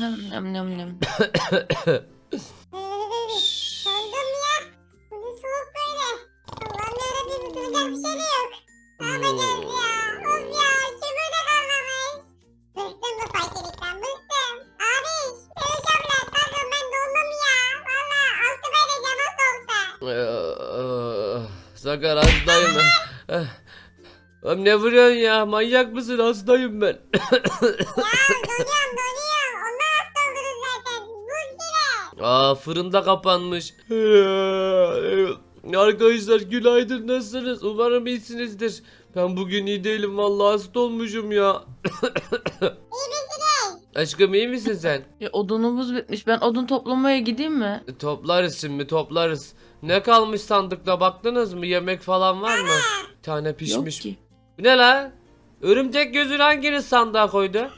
Nam nam nam. Dondum ya. Bu ne soğuk böyle. Allah'ım yarabbim ısıracak bir şey de yok. Ne yapacağız ya? Of ya kömür de kalmamış. Bıktım bu fakirlikten bıktım. Abi Peluş abla kanka ben dondum ya. Valla altıma edeceğim o soğukta. Sakar hastayım. Eh. Oğlum ne vuruyorsun ya? Manyak mısın? Hastayım ben. Ya donuyorum donuyorum. Aa fırında kapanmış. Arkadaşlar günaydın nasılsınız? Umarım iyisinizdir. Ben bugün iyi değilim vallahi hasta olmuşum ya. Aşkım iyi misin sen? Ya odunumuz bitmiş. Ben odun toplamaya gideyim mi? E, Toplarız şimdi toplarız. Ne kalmış sandıkta baktınız mı? Yemek falan var mı? Bir tane Yok pişmiş. ki. Bu ne la? Örümcek gözünü hanginiz sandığa koydu? Ben.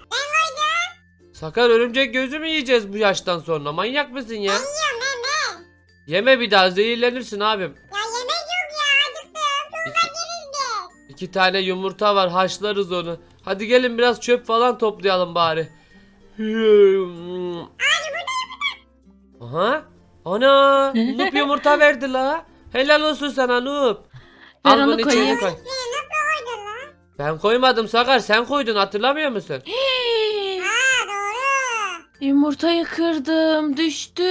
Sakar örümcek gözü mü yiyeceğiz bu yaştan sonra? Manyak mısın ya? Yiyorum ben ben. Yeme bir daha zehirlenirsin abim. Ya yemek yok ya acıktım. Fakiriz biz. İki tane yumurta var haşlarız onu. Hadi gelin biraz çöp falan toplayalım bari. Aha. Ana. Nup yumurta verdi la. Helal olsun sana Nup. Ver Al onu koyayım. koy. Ben koymadım Sakar sen koydun hatırlamıyor musun? Yumurtayı kırdım. Düştü.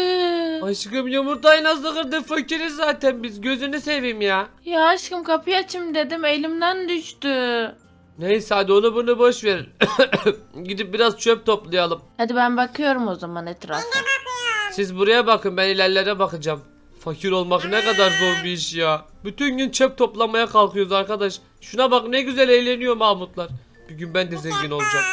Aşkım yumurtayı nasıl kırdın fakiriz zaten biz gözünü seveyim ya. Ya aşkım kapıyı açayım dedim. Elimden düştü. Neyse hadi onu bunu boş ver. Gidip biraz çöp toplayalım. Hadi ben bakıyorum o zaman etrafa. Siz buraya bakın ben ilerlere bakacağım. Fakir olmak ne kadar zor bir iş ya. Bütün gün çöp toplamaya kalkıyoruz arkadaş. Şuna bak ne güzel eğleniyor Mahmutlar. Bir gün ben de zengin olacağım.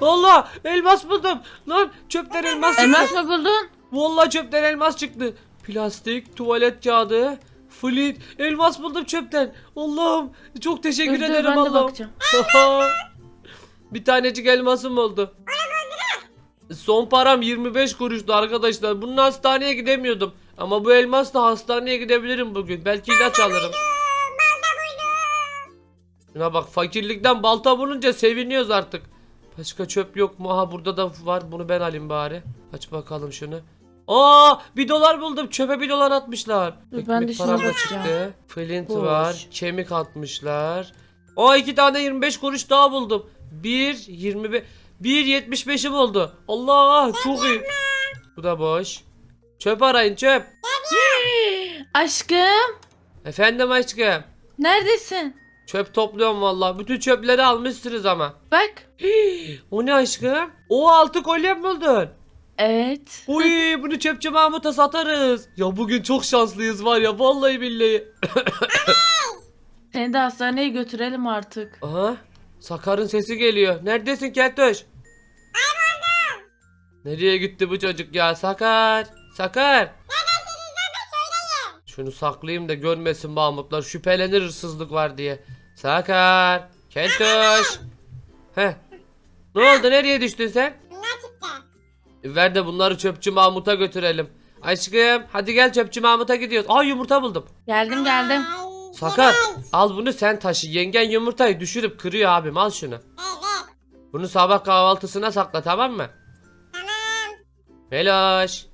Allah elmas buldum. Lan çöpten elmas çıktı. Elmas mı buldun? Vallahi çöpten elmas çıktı. Plastik, tuvalet kağıdı, flint, elmas buldum çöpten. Allah'ım çok teşekkür Dur, dur, ederim ben de Allah'ım. bakacağım. bir tanecik elmasım oldu. Son param 25 kuruştu arkadaşlar. Bunun hastaneye gidemiyordum. Ama bu elmasla hastaneye gidebilirim bugün. Belki ilaç alırım. Şuna bak fakirlikten balta bulunca seviniyoruz artık. Başka çöp yok mu? Aha burada da var. Bunu ben alayım bari. Aç bakalım şunu. Aa bir dolar buldum. Çöpe bir dolar atmışlar. Dur, ben de şuna bakacağım. çıktı. Flint Boş. var. Kemik atmışlar. Aa iki tane 25 kuruş daha buldum. 1 25 1.75'im oldu. Allah çok iyi. Bu da boş. Çöp arayın çöp. Aşkım. Efendim aşkım. Neredesin? Çöp topluyorum vallahi. Bütün çöpleri almışsınız ama. Bak. O ne aşkım? O altı kolye mi buldun? Evet. Uy bunu çöpçü Mahmut'a satarız. Ya bugün çok şanslıyız var ya vallahi billahi. Seni de hastaneye götürelim artık. Aha Sakar'ın sesi geliyor. Neredesin Keltoş? Nereye gitti bu çocuk ya Sakar? Sakar. Şunu saklayayım da görmesin Mahmutlar. Şüphelenir hırsızlık var diye. Sakar. Keltoş. Heh. Ne oldu nereye düştün sen? Bunlar çıktı. Ver de bunları çöpçü Mahmut'a götürelim. Aşkım hadi gel çöpçü Mahmut'a gidiyoruz. Aa yumurta buldum. Geldim geldim. Ay, Sakar al bunu sen taşı. Yengen yumurtayı düşürüp kırıyor abim al şunu. Evet. Bunu sabah kahvaltısına sakla tamam mı? Tamam. Meloş.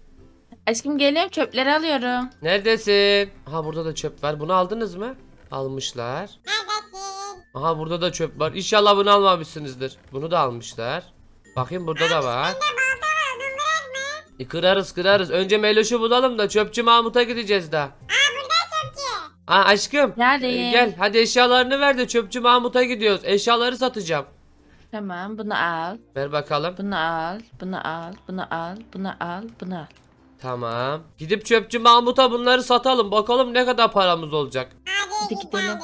Aşkım geliyorum çöpleri alıyorum. Neredesin? Aha burada da çöp var. Bunu aldınız mı? Almışlar. Neredesin? Aha burada da çöp var. İnşallah bunu almamışsınızdır. Bunu da almışlar. Bakayım burada da var. E, kırarız kırarız. Önce Meloş'u bulalım da çöpçü Mahmut'a gideceğiz daha. Çöpçü. Aa aşkım. Neredeyim? e, gel hadi eşyalarını ver de çöpçü Mahmut'a gidiyoruz. Eşyaları satacağım. Tamam bunu al. Ver bakalım. Bunu al. Bunu al. Bunu al. Bunu al. Bunu al. Tamam. Gidip çöpçü Mahmut'a bunları satalım. Bakalım ne kadar paramız olacak. Hadi, Hadi gidelim. gidelim.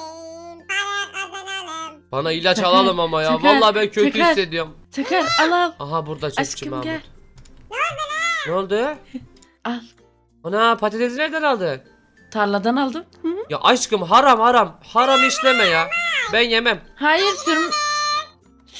Para kazanalım. Bana ilaç Sakar, alalım ama ya. sakar, Vallahi ben kötü sakar. hissediyorum. Sakar al al. Aha burada çöpçü Aşkım Mahmut. gel. Ne oldu? Al. Ana patatesi nereden aldın? Tarladan aldım. Hı hı. Ya aşkım haram haram. Haram işleme ya. Ben yemem. Hayır sürm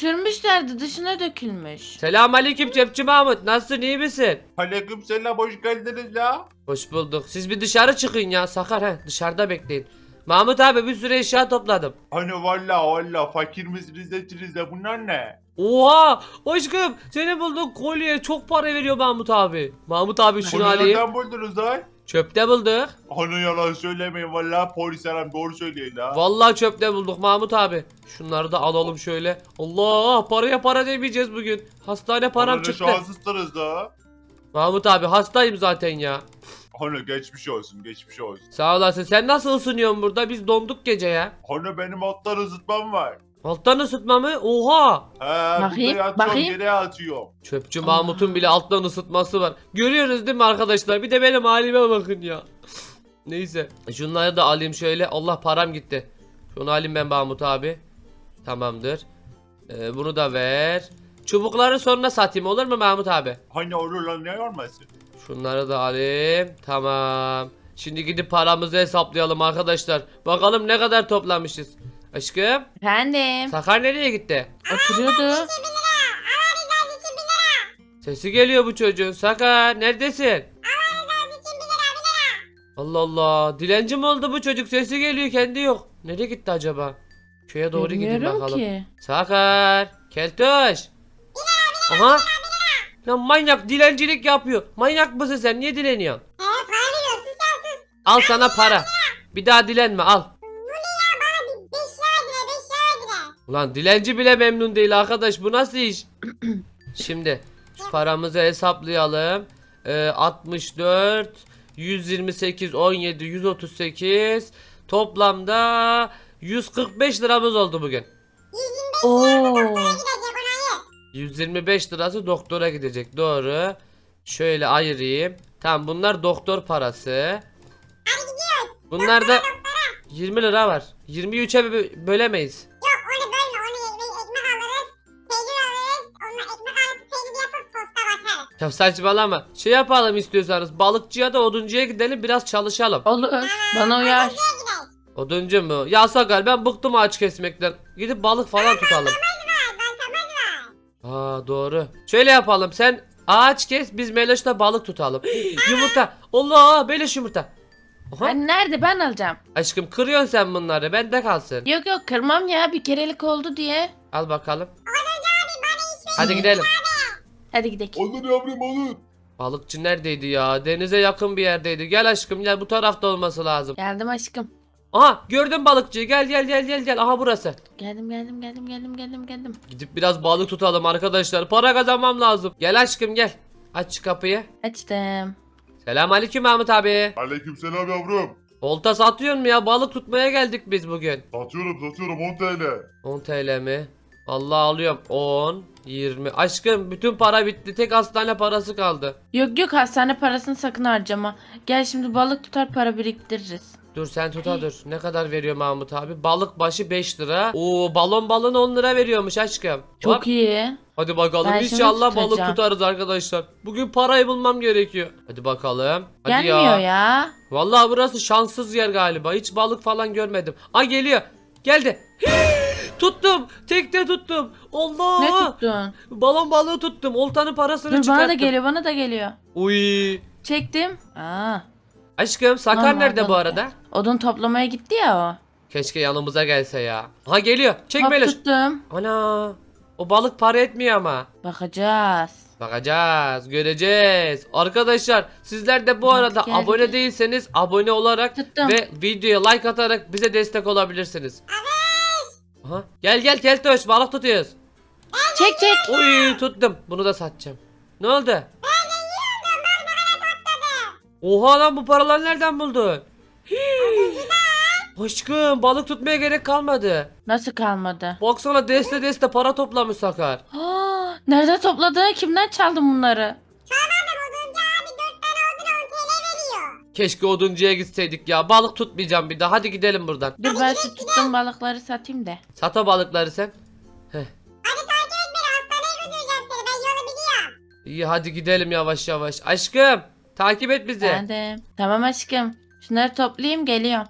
sürmüşlerdi dışına dökülmüş. Selam aleyküm çöpçü Mahmut. Nasılsın iyi misin? Aleyküm selam hoş geldiniz ya. Hoş bulduk. Siz bir dışarı çıkın ya Sakar he. Dışarıda bekleyin. Mahmut abi bir sürü eşya topladım. Hani valla valla fakir misiniz ettiniz de bunlar ne? Oha aşkım seni bulduk kolye çok para veriyor Mahmut abi. Mahmut abi şunu Bunu alayım. nereden buldunuz lan? Çöpte bulduk. Hani yalan söylemeyin valla polis aram doğru söyleyin ha. Vallahi çöpte bulduk Mahmut abi. Şunları da alalım şöyle. Allah paraya para demeyeceğiz bugün. Hastane param Hani ne çıktı. şanslısınız da. Mahmut abi hastayım zaten ya. Hani geçmiş olsun geçmiş olsun. Sağ olasın. Sen nasıl ısınıyorsun burada? Biz donduk gece ya. Hani benim alttan ısıtmam var. Alttan ısıtma mı? Oha! He burada Bakayım, bakayım. geriye atıyorum. Çöpçü Mahmut'un bile alttan ısıtması var. Görüyoruz değil mi arkadaşlar? Bir de benim halime bakın ya. Neyse. Şunları da alayım şöyle. Allah param gitti. Şunu alayım ben Mahmut abi. Tamamdır. Ee, bunu da ver. Çubukları sonra satayım olur mu Mahmut abi? Hani olur lan ne olmasın? Şunları da alayım. Tamam. Şimdi gidip paramızı hesaplayalım arkadaşlar. Bakalım ne kadar toplamışız. Aşkım. Efendim. Sakar nereye gitti? Oturuyordu. Sesi geliyor bu çocuğun. Sakar neredesin? Allah Allah. Dilenci mi oldu bu çocuk? Sesi geliyor kendi yok. Nereye gitti acaba? Köye doğru gideyim Bilmiyorum bakalım. ki. Sakar. Keltoş. Aha. Lan manyak dilencilik yapıyor. Manyak mısın sen? Niye dileniyorsun? Al sana para. Bir daha dilenme al. Ulan dilenci bile memnun değil arkadaş. Bu nasıl iş? Şimdi şu paramızı hesaplayalım. Ee, 64 128 17 138 toplamda 145 liramız oldu bugün. 125 Oo. lira doktora gidecek onayı. 125 lirası doktora gidecek. Doğru. Şöyle ayırayım. Tamam bunlar doktor parası. Hadi gidiyoruz. Bunlarda 20 lira var. 23'e bö- bölemeyiz. Ya saçmalama. Şey yapalım istiyorsanız. Balıkçıya da oduncuya gidelim biraz çalışalım. Olur. Bana uyar. Oduncu mu? Ya Sakar ben bıktım ağaç kesmekten. Gidip balık falan tutalım. Aa doğru. Şöyle yapalım sen ağaç kes biz Meloş'ta balık tutalım. yumurta. Allah Meloş yumurta. Aha. Ben nerede ben alacağım. Aşkım kırıyorsun sen bunları bende kalsın. Yok yok kırmam ya bir kerelik oldu diye. Al bakalım. Abi bana iş ver. Hadi gidelim. Hadi gidelim. Olur yavrum olur. Balıkçı neredeydi ya? Denize yakın bir yerdeydi. Gel aşkım gel bu tarafta olması lazım. Geldim aşkım. Aha gördüm balıkçıyı. Gel gel gel gel gel. Aha burası. Geldim geldim geldim geldim geldim geldim. Gidip biraz balık tutalım arkadaşlar. Para kazanmam lazım. Gel aşkım gel. Aç şu kapıyı. Açtım. Selam aleyküm Mahmut abi. Aleykümselam yavrum. Olta satıyor mu ya? Balık tutmaya geldik biz bugün. Satıyorum satıyorum 10 TL. 10 TL mi? Allah alıyorum. 10, 20. Aşkım bütün para bitti. Tek hastane parası kaldı. Yok yok hastane parasını sakın harcama. Gel şimdi balık tutar para biriktiririz. Dur sen tuta dur. Ne kadar veriyor Mahmut abi? Balık başı 5 lira. Oo balon balon 10 lira veriyormuş aşkım. Çok Hop. iyi. Hadi bakalım Ben şimdi inşallah balık tutacağım. tutarız arkadaşlar. Bugün parayı bulmam gerekiyor. Hadi bakalım. Hadi Gelmiyor ya. Vallahi burası şanssız yer galiba. Hiç balık falan görmedim. Aa geliyor. Geldi. Tuttum. Tekte tuttum. Allah. Ne tuttun? Balon balığı tuttum. Oltanın parasını Dur çıkarttım. bana da geliyor bana da geliyor. Uy. Çektim. Aa. Aşkım Sakar Normal nerede bu balık arada? ya. Odun toplamaya gitti ya o. Keşke yanımıza gelse ya. Ha geliyor. Çek Hop tuttum. Ana. O balık para etmiyor ama. Bakacağız. Bakacağız, göreceğiz. Arkadaşlar sizler de bu Hadi arada gel, abone gel. değilseniz abone olarak Tuttum. ve videoya like atarak bize destek olabilirsiniz. Aha. Gel gel Keltoş balık tutuyoruz. Çek çek. Uy tuttum. Bunu da satacağım. Ne oldu? Oha lan bu paraları nereden buldun? Hii. Aşkım balık tutmaya gerek kalmadı. Nasıl kalmadı? Baksana deste deste para toplamış Sakar. Aa, nerede topladı? Kimden çaldın bunları? Sormadım Keşke oduncuya gitseydik ya. Balık tutmayacağım bir daha. Hadi gidelim buradan. Dur ben şu tuttuğum balıkları satayım da. Sat o balıkları sen. Hadi takip et beni hastaneye götüreceğim seni ben yolu biliyorum. İyi hadi gidelim yavaş yavaş. Aşkım takip et bizi. Ben de. Tamam aşkım. Şunları toplayayım geliyorum.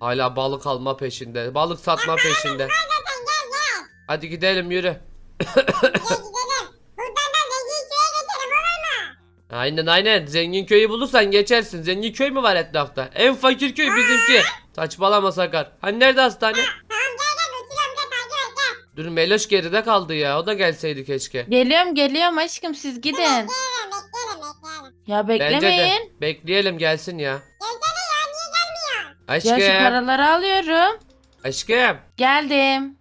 Hala balık alma peşinde. Balık satma peşinde. Zaten gel gel. Hadi gidelim yürü. Gel gidelim. Buradan da zengin köye geçelim olur mu? Aynen aynen. Zengin köyü bulursan geçersin. Zengin köy mü var etrafta? En fakir köy bizimki. Saçmalama Sakar. Hani nerede hastane? Tamam gel gel götürüyorum gel takip et gel. Dur Meloş geride kaldı ya. O da gelseydi keşke. Geliyorum geliyorum aşkım siz gidin. Bekleyelim bekleyelim bekleyelim. Ya Bence beklemeyin. de. Bekleyelim gelsin ya. Gelsene ya niye gelmiyorsun? Ya şu Aşkım. paraları alıyorum. Aşkım. Geldim.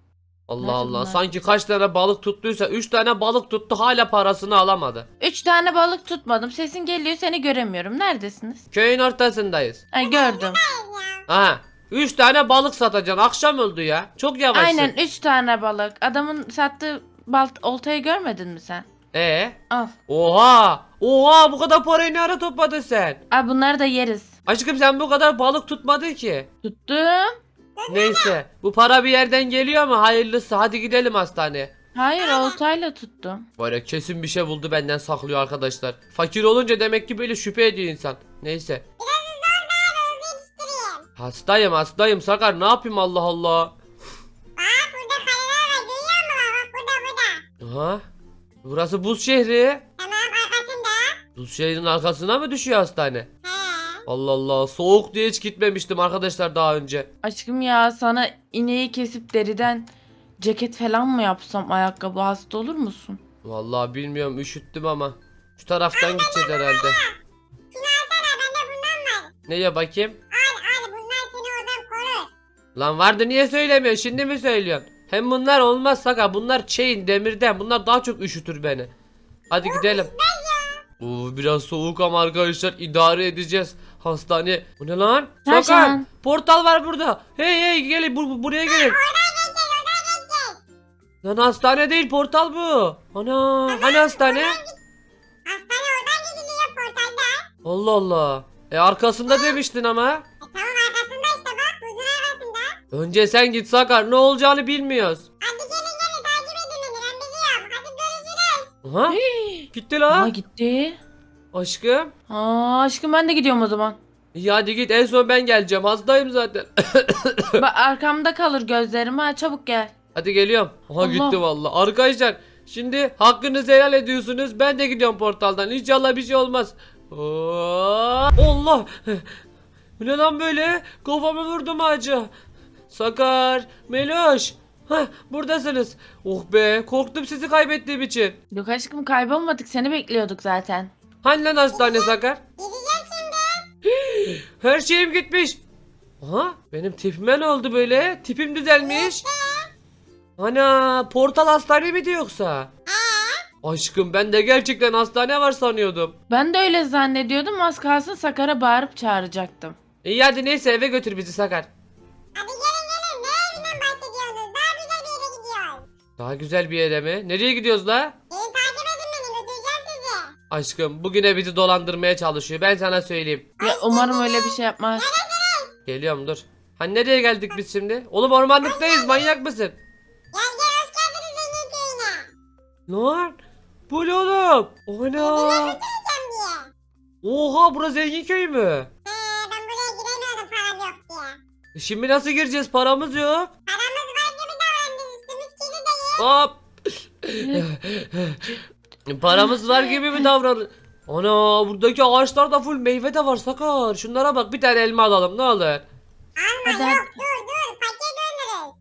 Allah Nerede Allah. bunlar? Sanki kaç tane balık tuttuysa 3 tane balık tuttu hala parasını alamadı. Üç tane balık tutmadım. Sesin geliyor seni göremiyorum. Neredesiniz? Köyün ortasındayız. Ay gördüm. Aha. 3 tane balık satacaksın. Akşam oldu ya. Çok yavaşsın. Aynen üç tane balık. Adamın sattığı balt oltayı görmedin mi sen? Ee? Al. Oha! Oha bu kadar parayı ne ara topladın sen? Al bunları da yeriz. Aşkım sen bu kadar balık tutmadın ki. Tuttum. Neyse. Bu para bir yerden geliyor mu? Hayırlısı. Hadi gidelim hastaneye. Hayır oltayla tuttum. Böyle kesin bir şey buldu benden saklıyor arkadaşlar. Fakir olunca demek ki böyle şüphe ediyor insan. Neyse. Hızlı yetiştireyim. Hastayım hastayım Sakar ne yapayım Allah Allah. Bak burada kayalar var görüyor musun? Bak burada burada. Aha. Burası buz şehri. Tamam arkasında. Buz şehrin arkasına mı düşüyor hastane? Allah Allah soğuk diye hiç gitmemiştim arkadaşlar daha önce. Aşkım ya sana ineği kesip deriden ceket falan mı yapsam ayakkabı hasta olur musun? Vallahi bilmiyorum üşüttüm ama. Şu taraftan gideceğiz herhalde. Şunu alsana bende bundan var. Neye bakayım? Al al bunlar seni oradan korur. Lan vardı niye söylemiyorsun şimdi mi söylüyorsun? Hem bunlar olmaz Sakar bunlar chain demirden bunlar daha çok üşütür beni. Hadi gidelim. Oo, biraz soğuk ama arkadaşlar idare edeceğiz. Hastane. Bu ne lan? Nereden? Sakar. Portal var burada. Hey hey gelin bu, bu- buraya gelin. Lan hastane değil portal bu. Ana hani hastane? Hastane oradan gidiliyor portalda. Allah Allah. E arkasında demiştin ama. E tamam arkasında işte bak buzun arkasında. Önce sen git Sakar ne olacağını bilmiyoruz. Hadi gelin gelin takip edin beni ben biliyorum. Hadi görüşürüz. Aha gitti Aa lan. gitti. Aşkım. Aa aşkım ben de gidiyorum o zaman. İyi hadi git en son ben geleceğim hastayım zaten. Bak arkamda kalır gözlerim ha çabuk gel. hadi geliyorum. Aha Allah. gitti vallahi. Arkadaşlar şimdi hakkınızı helal ediyorsunuz. Ben de gidiyorum portaldan. İnşallah bir şey olmaz. Oo, Allah. Bu ne lan böyle? Kafamı vurdum ağaca. Sakar, Meloş. Hah buradasınız. Oh be korktum sizi kaybettiğim için. Yok aşkım kaybolmadık seni bekliyorduk zaten. Hani lan hastane Sakar? Gideceğiz şimdi. Her şeyim gitmiş. Aha benim tipime ne oldu böyle? Tipim düzelmiş. Ana portal hastane miydi yoksa? Aşkım ben de gerçekten hastane var sanıyordum. Ben de öyle zannediyordum az kalsın Sakar'a bağırıp çağıracaktım. İyi hadi neyse eve götür bizi Sakar. Hadi gelin Daha güzel bir yere mi? Nereye gidiyoruz la? Gelin takip edin beni götüreceğim sizi. Aşkım bugüne bizi dolandırmaya çalışıyor. Ben sana söyleyeyim. Ya umarım öyle bir şey yapmaz. Geliyorum dur. Hani nereye geldik biz şimdi? Oğlum ormanlıktayız manyak mısın? Gel gel hoş geldiniz zengin köyüne. Lan bu ne oğlum? Ana. Götüreceğim diye. Oha burası zengin köy mü? He ben buraya giremiyordum param yok diye. Şimdi nasıl gireceğiz? Paramız yok. Hop. Paramız var gibi mi davran? Ana buradaki ağaçlarda full meyve de var Sakar. Şunlara bak bir tane elma alalım ne olur. Alma Hadi, yok dur dur. Fakir döndürürüz.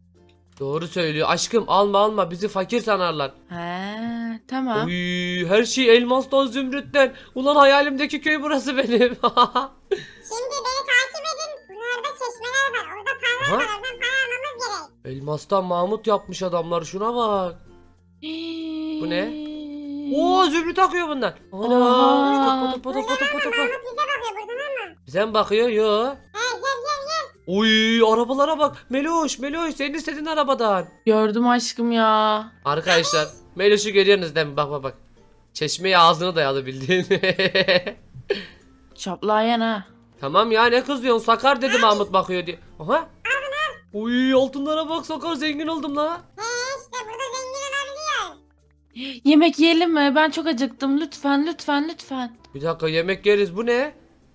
Doğru söylüyor aşkım alma alma bizi fakir sanarlar. He tamam. Uy, her şey elmastan zümrütten. Ulan hayalimdeki köy burası benim. Şimdi beni takip edin. Bunlarda çeşmeler var. Orada paralar Aha. var. Gerek. Elmastan Mahmut yapmış adamlar şuna bak. Bu ne? Oo zümrüt akıyor bundan. Ana. Pata pata pata pata. Mahmut bize bakıyor buradan ama. Bize mi bakıyor? Yo. He gel gel gel. Uy arabalara bak. Meloş Meloş senin istediğin arabadan. Gördüm aşkım ya. Arkadaşlar Meloş'u görüyorsunuz değil mi? Bak bak bak. Çeşmeye ağzını dayalı bildiğin. Şaplayan ha. tamam ya ne kızıyorsun? Sakar dedi Mahmut bakıyor diye. Aha. Uy altınlara bak Sakar zengin oldum la. He işte burada zengin olabiliyoruz. Yemek yiyelim mi? Ben çok acıktım. Lütfen lütfen lütfen. Bir dakika yemek yeriz bu ne?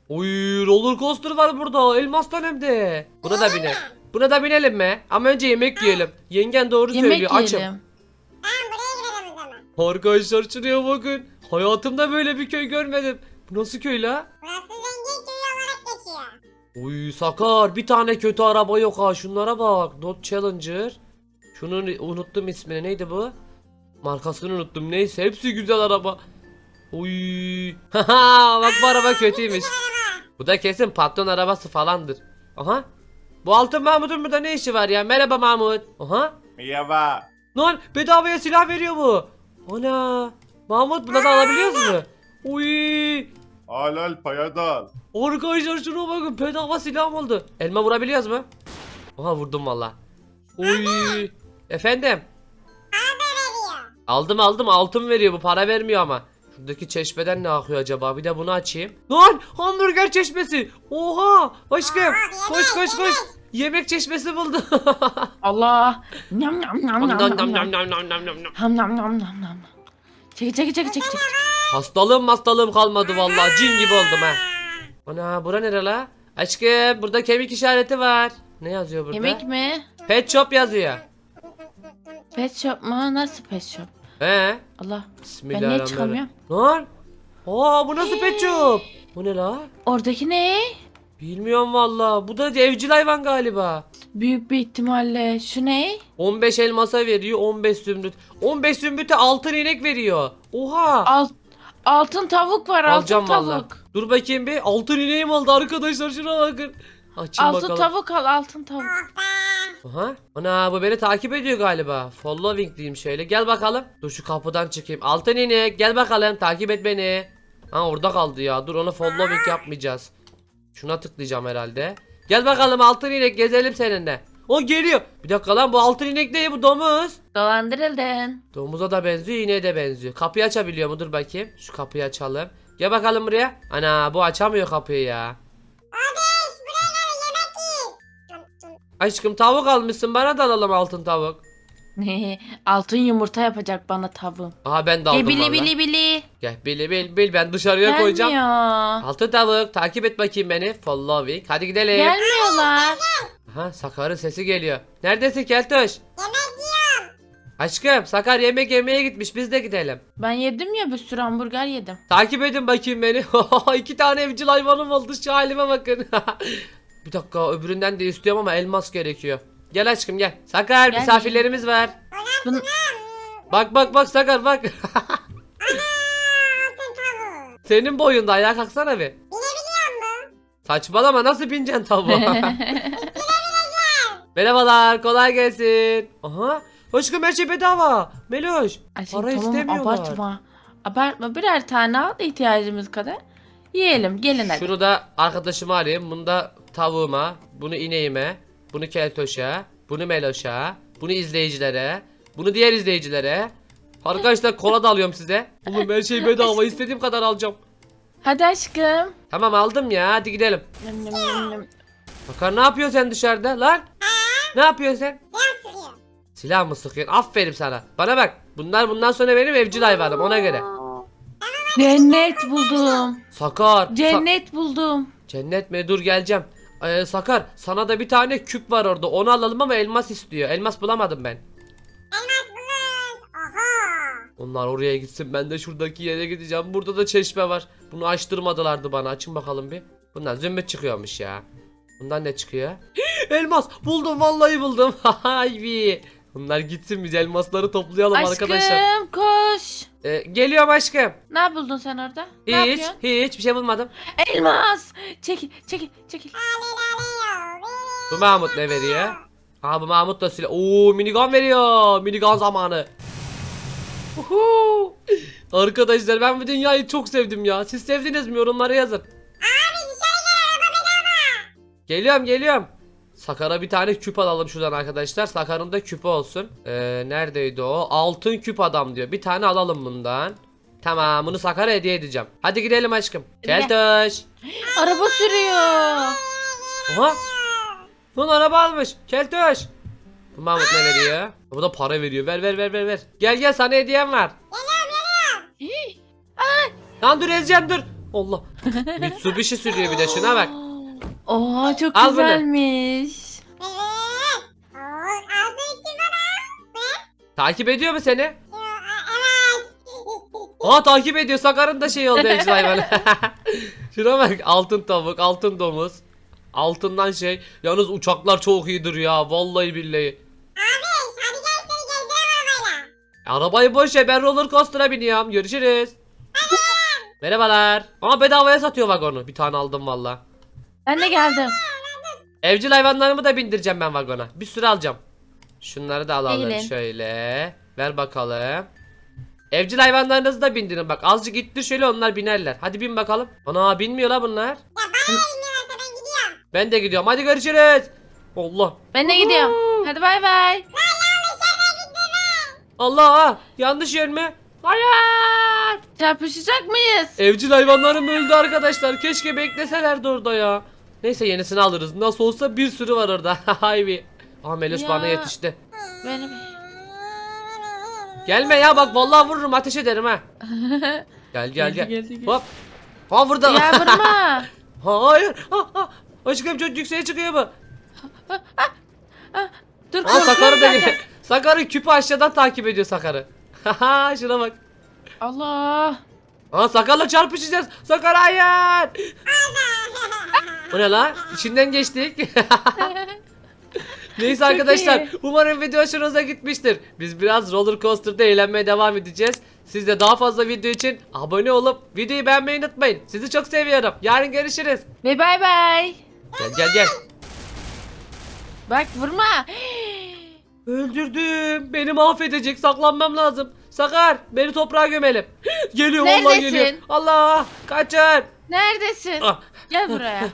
Uy roller coaster var burada elmastan hem de. Buna da binelim. Buna da binelim mi? Ama önce yemek yiyelim. Yengen doğru Yemek söylüyor açım. yiyelim. Tamam buraya girelim o zaman. Arkadaşlar şuraya bakın. Hayatımda böyle bir köy görmedim. Bu nasıl köy la? Burası Uy Sakar bir tane kötü araba yok ha şunlara bak. Dodge Challenger. Şunun unuttum ismini neydi bu? Markasını unuttum neyse hepsi güzel araba. Uy. Haha bak bu araba kötüymüş. Bu da kesin patron arabası falandır. Aha. Bu altın Mahmut'un burada ne işi var ya? Merhaba Mahmut. Aha. Merhaba. Lan bedavaya silah veriyor bu. Ana. Mahmut bunu da alabiliyoruz mu? Uy. Al al paya da al. Arkadaşlar şuna bakın bedava silahım oldu. Elma vurabiliyoruz mu? Aha vurdum valla. Uy. Efendim. veriyor. Aldım aldım altın veriyor bu para vermiyor ama. Şuradaki çeşmeden ne akıyor acaba? Bir de bunu açayım. Lan hamburger çeşmesi. Oha aşkım. Koş koş koş. Yemek çeşmesi buldum. Allah. Nam nam nam nam Nam nam nam nam. nam nam nam nam nam. Ham nam nam nam nam. Çekil çekil çekil çekil çekil. Hastalığım hastalığım kalmadı vallahi cin gibi oldum ha. Ana bura nere la? Aşkım burada kemik işareti var. Ne yazıyor burada? Yemek mi? Pet shop yazıyor. Pet shop mu? Nasıl pet shop? He? Allah. Ben niye çıkamıyorum? Lan? Aa bu nasıl pet shop? Bu ne la? Oradaki ne? Bilmiyorum valla. Bu da evcil hayvan galiba. Büyük bir ihtimalle. Şu ne? 15 elmasa veriyor 15 zümrüt. 15 zümrüte altın inek veriyor. Oha. Alt, altın tavuk var. Alacağım altın tavuk. valla. Dur bakayım bir. Altın ineğim oldu arkadaşlar şuna bakın. Açın Altın bakalım. tavuk al. Altın tavuk. Aha. Ana bu beni takip ediyor galiba. Following diyeyim şöyle. Gel bakalım. Dur şu kapıdan çıkayım. Altın inek gel bakalım takip et beni. Ha orada kaldı ya. Dur ona following yapmayacağız. Şuna tıklayacağım herhalde. Gel bakalım altın inek gezelim seninle. O geliyor. Bir dakika lan bu altın inek değil bu domuz. Dolandırıldın. Domuza da benziyor ineğe de benziyor. Kapıyı açabiliyor mu? Dur bakayım. Şu kapıyı açalım. Gel bakalım buraya. Ana bu açamıyor kapıyı ya. Abiş buraya gel yemek. Aşkım tavuk almışsın bana da alalım altın tavuk. Altın yumurta yapacak bana tavuğum. Aha ben de aldım bili valla. bili bili. Gel bil bil bil ben dışarıya koyacağım. Gelmiyor. Altın tavuk takip et bakayım beni. Following. Hadi gidelim. Gelmiyorlar. Aha Sakar'ın sesi geliyor. Neredesin Keltoş? Yemek yiyorum. Aşkım Sakar yemek yemeye gitmiş biz de gidelim. Ben yedim ya bir sürü hamburger yedim. Takip edin bakayım beni. İki tane evcil hayvanım oldu şu halime bakın. bir dakika öbüründen de istiyorum ama elmas gerekiyor. Gel aşkım gel. Sakar Gel. misafirlerimiz var. Bun- Bak bak bak Sakar bak. Altın tavuğu. Senin boyunda ayağa kalksana bir. Binebiliyor mu? Saçmalama nasıl bineceksin tavuğa? Merhabalar kolay gelsin. Aha. Aşkım her şey bedava. Meloş. Aşkım Para istemiyorlar. abartma. Abartma birer tane al ihtiyacımız kadar. Yiyelim gelin hadi. Şunu da arkadaşıma alayım. Bunu da tavuğuma. Bunu ineğime. Bunu keltoşa. Bunu meloşa. Bunu izleyicilere. Bunu diğer izleyicilere. Arkadaşlar kola da alıyorum size. Oğlum her şey bedava. istediğim kadar alacağım. Hadi aşkım. Tamam aldım ya. Hadi gidelim. Bakar ne yapıyorsun sen dışarıda lan? Ne yapıyorsun sen? Silah mı sıkıyorsun? Aferin sana. Bana bak. Bunlar bundan sonra benim evcil hayvanım ona göre. Cennet buldum. Sakar. Sa- Cennet buldum. Cennet mi? Dur geleceğim. Ee, Sakar sana da bir tane küp var orada. Onu alalım ama elmas istiyor. Elmas bulamadım ben. Elmas bulur. Oha. Onlar oraya gitsin. Ben de şuradaki yere gideceğim. Burada da çeşme var. Bunu açtırmadılardı bana. Açın bakalım bir. Bundan zümrüt çıkıyormuş ya. Bundan ne çıkıyor? elmas. Buldum vallahi buldum. Hay bir. Bunlar gitsin biz elmasları toplayalım Aşkım arkadaşlar. koş. Ee, geliyorum aşkım. Ne buldun sen orada? Ne Hiç, yapıyorsun? hiç bir şey bulmadım. Elmas. Çekil çekil çekil. Bu Mahmut ne veriyor? Aha bu Mahmut da silah. Oo minigun veriyor. Minigun zamanı. Uhu. Arkadaşlar ben bu dünyayı çok sevdim ya. Siz sevdiniz mi? Yorumlara yazın. Geliyorum geliyorum. Sakar'a bir tane küp alalım şuradan arkadaşlar. Sakar'ın da küpü olsun. Ee, neredeydi o? Altın küp adam diyor. Bir tane alalım bundan. Tamam bunu Sakar'a hediye edeceğim. Hadi gidelim aşkım. Keltoş. Araba sürüyor. Oha. Lan araba almış. Keltoş. Bu Mahmut ne veriyor? Bu da para veriyor. Ver ver ver ver ver. Gel gel sana hediyem var. Lan dur ezeceğim dur. Allah. Mitsubishi sürüyor bir de şuna bak. Oha çok Al bunu. güzelmiş. İki bana. Takip ediyor mu seni? Yo, a- Evet. Aa takip ediyor. Sakar'ın da şey oldu evcil hayvanı. Şuna bak. Altın tavuk, altın domuz. Altından şey. Yalnız uçaklar çok iyidir ya. Vallahi billahi. Abi hadi gel seni gezdireyim arabayla. Arabayı boş ver ben roller coaster'a biniyorum. Görüşürüz. Merhabalar. Ama bedavaya satıyor vagonu. Bir tane aldım valla. Ben de geldim. Evcil hayvanlarımı da bindireceğim ben vagona. Bir sürü alacağım. Şunları da alalım Eğilin. şöyle. Ver bakalım. Evcil hayvanlarınızı da bindirin bak. Azıcık ittir şöyle onlar binerler. Hadi bin bakalım. Ana binmiyor la bunlar. Ya bana ben gidiyorum. Ben de gidiyorum. Hadi görüşürüz. Allah. Ben de gidiyorum. Hadi bay bay. Allah. Yanlış yer mi? Hayır. Çarpışacak mıyız? Evcil hayvanlarım öldü arkadaşlar. Keşke bekleselerdi orada ya. Neyse yenisini alırız. Nasıl olsa bir sürü var orada. Haybi. Aa Meloş Ya. bana yetişti. Benim. Gelme ya bak vallahi vururum ateş ederim ha. Gel gel Geldi, gel. geldi, geldi. Hop. Ha burada. Ya vurma. Hayır. Ha, ha. Aşkım çok yükseğe çıkıyor bu. Dur Aa korkuyorum Sakar'ı da ben de. Sakar'ı küpü aşağıdan takip ediyor Sakar'ı. Haha şuna bak. Allah. Aa Sakar'la çarpışacağız. Sakar hayır. Bu ne lan? İçinden geçtik. Neyse Çok arkadaşlar iyi. umarım video hoşunuza gitmiştir. Biz biraz roller coaster'da eğlenmeye devam edeceğiz. Siz de daha fazla video için abone olup videoyu beğenmeyi unutmayın. Sizi çok seviyorum. Yarın görüşürüz. Ve bay bay. Gel gel gel. Bak vurma. Öldürdüm. Beni mahvedecek. Saklanmam lazım. Sakar beni toprağa gömelim. Geliyor vallahi Neredesin? geliyor. Allah kaçın. Neredesin? Ah. Gel buraya.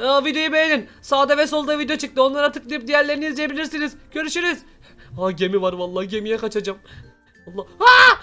Aa, videoyu beğenin. Sağda ve solda video çıktı. Onlara tıklayıp diğerlerini izleyebilirsiniz. Görüşürüz. Aa gemi var vallahi gemiye kaçacağım. Allah. Aa!